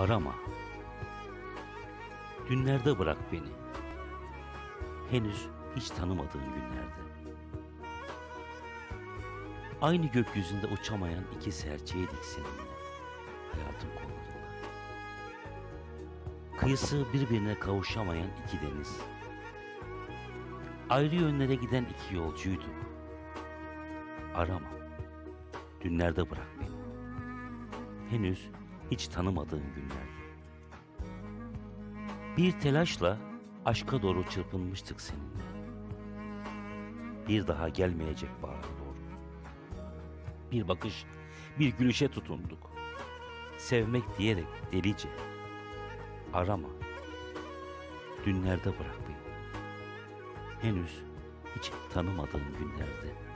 Arama. Günlerde bırak beni. Henüz hiç tanımadığın günlerde. Aynı gökyüzünde uçamayan iki serçeydik seninle. Hayatın kollarında. Kıyısı birbirine kavuşamayan iki deniz. Ayrı yönlere giden iki yolcuyduk. Arama. Dünlerde bırak beni. Henüz hiç tanımadığım günlerde. Bir telaşla aşka doğru çırpınmıştık seninle. Bir daha gelmeyecek bahara doğru. Bir bakış, bir gülüşe tutunduk. Sevmek diyerek delice. Arama. Dünlerde bırak beni. Henüz hiç tanımadığım günlerde.